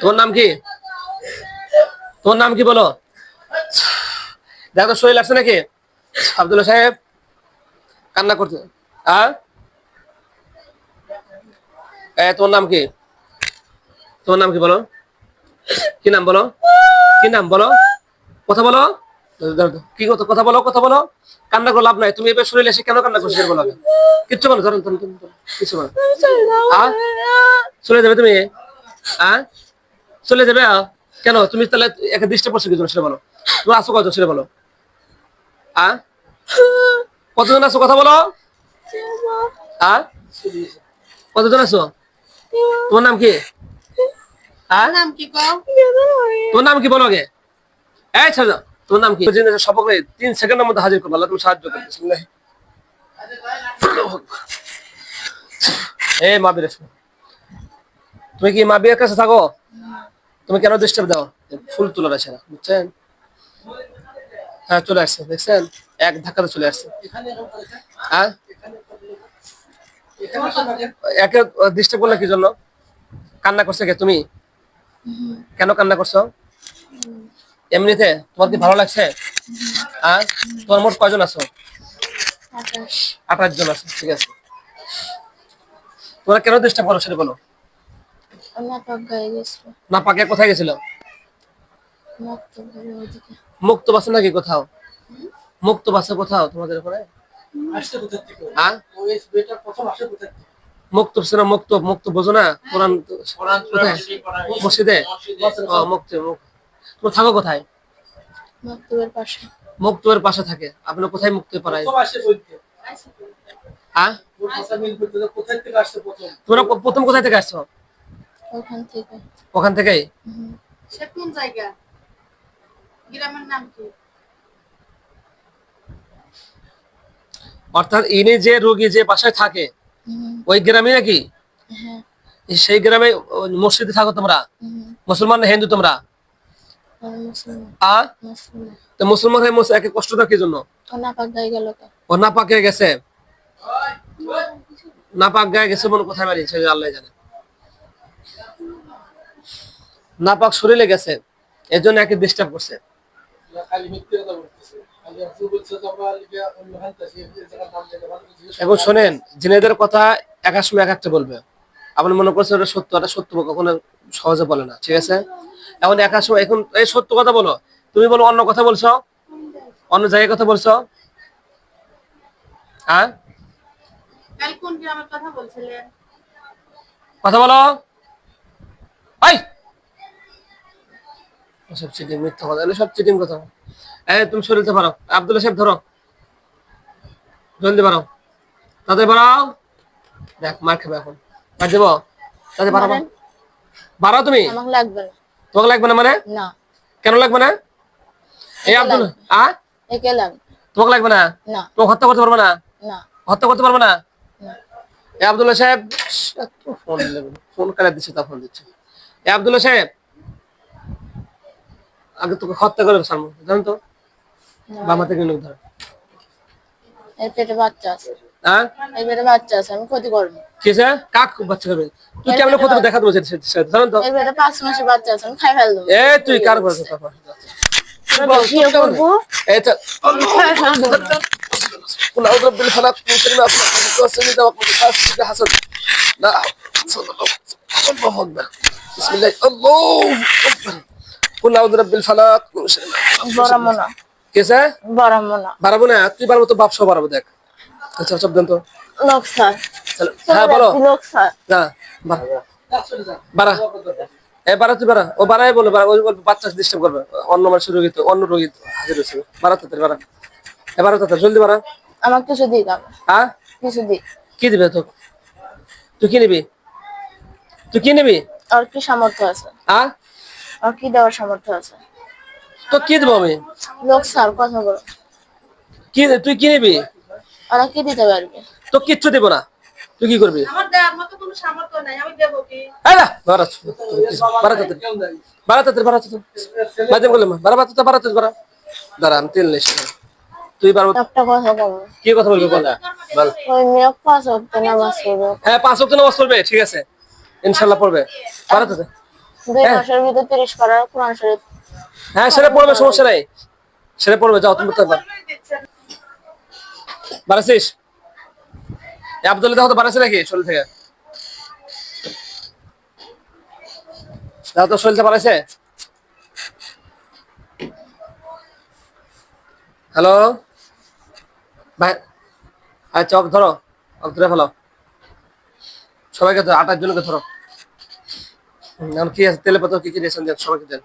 তোমার নাম কি তোমার নাম কি বলো দেখো শরীর লাগছে নাকি আব্দুল্লাহ সাহেব কান্না করতে হ্যাঁ এ তোমার নাম কি তোমার নাম কি বলো কি নাম বলো কি নাম বলো কথা বলো। কি কথা কথা বলো কথা বলো কান্না করে লাভ নাই তুমি এবার শরীরে এসে কেন কান্না করছ বলো। কিচ্ছু বলো ধরুন ধরুন। কিছু বলো হ্যাঁ চলে যাবে তুমি হ্যাঁ চলে যাবে কেন? তুমি তাহলে একটা দৃষ্টি পড়ছো কি সেটা বলো? তুমি আসো কত সেটা বলো। কতজন আছো কথা বলো। কতজন আছো? তোমার নাম কি? নাম কি তোমার নাম কি বলো আগে। এই ছেড়ে। তোমার নাম কি? জিনিসের তিন সেকেন্ডের মধ্যে হাজির করব। আল্লাহ তুমি সাহায্য করবে। এ মা বীর তুমি কি মা বিয়ের কাছে থাকো? তুমি কেন ডিস্টার্ব দাও? ফুল তোলার আছে না বুঝছেন? হ্যাঁ চলে আসছে দেখছেন? এক ধাক্কাতে চলে আসছে। হ্যাঁ? একে ডিস্টার্ব করলে কি জন্য? কান্না করছে কে তুমি? কেন কান্না করছ? এমনিতে তোমার কি ভালো লাগছে? হ্যাঁ? তোমার মোট কয়জন আছো? আঠাশ। জন আছে ঠিক আছে। তোমরা কেন ডিস্টার্ব করো সেটা বলো। নাটক গায়ে গেছিল। না কোথায় গেছিল? মুক্ত বাসে নাকি কোথাও? মুক্ত বাসে কোথাও তোমাদের ওখানে? আসছে কোথা থেকে? হ্যাঁ? ওই বেটা প্রথম আসে কোথা থেকে? মুক্ত মুক্ত মুক্ত বোঝো না? কোরআন মসজিদে মুক্ত মুক্ত। থাকো কোথায়? মুক্তবের পাশে। মুক্তবের পাশে থাকে। আপনি কোথায় মুক্তি পাড়ায়? হ্যাঁ? তোমরা প্রথম কোথায় থেকে আসছো? ওখান থেকে। ওখান থেকেই? সে কোন জায়গা? গ্রামের নাম কি? অর্থাৎ ইনি যে রোগী যে বাসায় থাকে ওই গ্রামে নাকি? হ্যাঁ। সেই গ্রামে মসজিদে থাকো তোমরা? মুসলমান না হিন্দু তোমরা? তো মুসলমান হয়ে একে কষ্ট দাও কি জন্য? ও নাপাক গায়ে গেছে? নাপাক গায়ে গেছে মনে কোথায় বাড়ি? আল্লাহ জানে। নাপাক শরীরে গেছে এর জন্য একে ডিস্টার্ব করছে এখন শোনেন জিনেদের কথা এক এক সময় এক একটা বলবে। আপনি মনে করছেন ওটা সত্য ওটা সত্য কখনো সহজে বলে না ঠিক আছে? এখন এক এক সময় এখন এই সত্য কথা বলো তুমি বলো অন্য কথা বলছো অন্য জায়গায় কথা বলছো। হ্যাঁ? কাল কোন গ্রামের কথা বলো। সব চিটিং মিথ্যা কথা সব চিটিং কথা। এই তুমি শরীরতে পারো আব্দুল্লাহ সাহেব ধরো। জলদি বাড়াও। তাদের বাড়াও। দেখ মার খাবে এখন। মার দেবো? তাদের বাড়াও বাড়াও তুমি? লাগবে না। তোমাকে লাগবে না মানে? না। কেন লাগবে না? এই আব্দুল আ? একে লাগবে। তোমাকে লাগবে না? না। তোমাকে হত্যা করতে পারবে না? না। হত্যা করতে পারবে না? না। এ আব্দুল্লাহ সাহেব ফোন ফোন কালে দিচ্ছে তা ফোন দিচ্ছে। এ আব্দুল্লাহ সাহেব আগে তোকে হত্যা করে সারমো জানো তো বাবা থেকে লোক ধরে এর পেটে বাচ্চা আছে হ্যাঁ এর পেটে বাচ্চা আছে আমি ক্ষতি করবো কি আছে কাক বাচ্চা করবে তুই কেমন ক্ষতি দেখা দেবো জানো তো এর পেটে পাঁচ মাসের বাচ্চা আছে আমি খাই ফেল দেবো এ তুই কার করে কথা বল? বিয়ে করবো এই তো قل اعوذ برب الفلق من شر ما خلق ومن شر غاسق اذا وقب حاسد اذا حسد لا صلى الله الله اكبر بسم الله الله اكبر বাচ্চা ডিস্টার্ব করবে। অন্য মানুষের রোগী তো অন্য রোগী হাজির হয়েছে। বারো তাদের বাড়া এ জলদি বাড়া আমার কিছু দিই না। হ্যাঁ? কিছু দিই। কি দিবে তো তুই কি নিবি? তুই কি নিবি? আর কি সামর্থ্য আছে? হ্যাঁ? আর কি দেওয়ার সামর্থ্য আছে? তো কি দেবো আমি? লোক স্যার কথা বলো। কি তুই কি নিবি? ওরা কি দিতে পারবে? তো কিচ্ছু দিব না। তুই কি করবি? আমার দেওয়ার মতো কোনো সামর্থ্য নাই আমি দেবো কি? এই না বাড়া বাড়া তাদের বাড়া তাদের বাড়া তাদের মাঝে বললাম বাড়া বাড়া বাড়া তাদের বাড়া। দাঁড়া আমি তেল নিস তুই পারব একটা কথা বলো। কি কথা বলবি বল বল। ওই মেয়ে পাঁচ নামাজ পড়বে। হ্যাঁ পাঁচ ওয়াক্ত নামাজ পড়বে ঠিক আছে। ইনশাল্লাহ পড়বে। বাড়া তাদের দুই হ্যাঁ। মাসের ভিতরে তিরিশ পারা কোরআন শরীফ। হ্যাঁ সেটা পড়বে সমস্যা নাই। সেটা পড়বে যাও তুমি তো বাড়াছিস আব্দুল্লাহ দেখো তো বাড়াছে নাকি শরীর থেকে? দেখো তো শরীরটা বাড়াইছে হ্যালো? ভাই আচ্ছা অফ ধরো অফ ধরে ফেলো। সবাইকে ধরো আটার জনকে ধরো। কি আছে? তেলে পাতা কি কি রেশন দেন? সবাইকে দেন।